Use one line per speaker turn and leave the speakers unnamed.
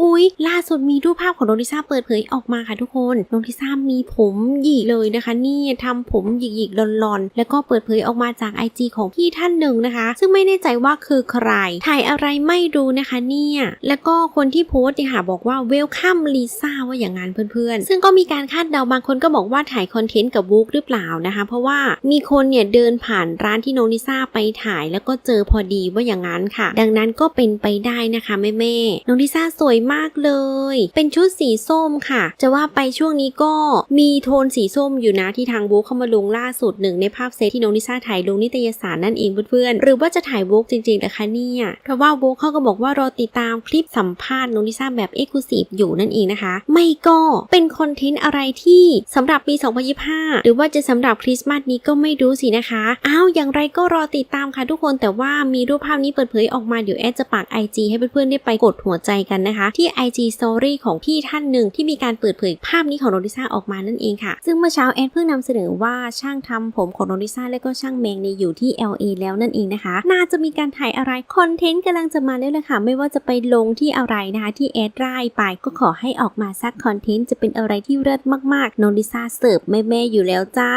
อุ๊ ยล่าสุดมีรูปภาพของโน้องลิซ่าเปิดเผยออกมาค่ะทุกคนโน้องลิซ่ามีผมหยิกเลยนะคะนี่ทำผมหยิกๆลอนๆแล้วก็เปิดเผยออกมาจาก IG ของพี่ท่านหนึ่งนะคะ ซึ่งไม่แน่ใจว่าคือใคร ถ่ายอะไรไม่รู้นะคะเนี่ยแล้วก็คนที่โพสต์เนี่ยค่ะบอกว่า welcome ลิซ่าว่าอย่างนั้นเพื่อนๆ ซึ่งก็มีการคาดเดาบางคนก็บอกว่าถ่ายคอนเทนต์กับบุ๊กหรือเปล่านะคะ เพราะว่ามีคนเนี่ยเดินผ่านร้านที่โน้องลิซ่าไปถ่ายแล้วก็เจอพอดีว่าอย่างนั้นค่ะ ดังนั้นก็เป็นไปได้นะคะแม่แม่ๆน้องลิซ่าสวยมากเลย เป็นชุดสีส้มค่ะ จะว่าไปช่วงนี้ก็มีโทนสีส้มอยู่นะที่ทางบุ๊กเข้ามาลงล่าสุดหนึ่งในภาพเซตที่น้องลิซ่าถ่ายลงนิตยสารนั่นเองเพื่อนๆ หรือว่าจะถ่ายบุ๊กจริงๆนะคะเนี่ยเพราะว่าบุ๊กเขาก็บอกว่ารอติดตามคลิปสัมภาษณ์น้องลิซ่าแบบเอ็กซ์คลูซีฟอยู่นั่นเองนะคะ ไม่ก็เป็นคอนเทนต์อะไรที่สำหรับปี 2025 หรือว่าจะสำหรับคริสต์มาสนี้ก็ไม่รู้สินะคะอ้าวอย่างไรก็รอติดตามค่ะทุกคนแต่ว่ามีรูปภาพนี้เปิดเผยออกมาเดี๋ยวแอดจะปัก IG ให้เพื่อนๆได้ไปกดหัวใจกันนะคะ ที่ IG Story ของพี่ท่านหนึ่งที่มีการเปิดเผยภาพนี้ของโนริซ่าออกมานั่นเองค่ะ ซึ่งเมื่อเช้าแอดเพิ่งนำเสนอว่าช่างทำผมของโนริซ่าและก็ช่างแมงในยอยู่ที่ LA แล้วนั่นเองนะคะ น่าจะมีการถ่ายอะไรคอนเทนต์กำลังจะมาแล้วเลยค่ะ ไม่ว่าจะไปลงที่อะไรนะคะที่แอดไร่ไปก็ขอให้ออกมาสักคอนเทนต์จะเป็นอะไรที่เลิศมากๆโนริซ่าเสิร์ฟแม่ๆอยู่แล้วจ้า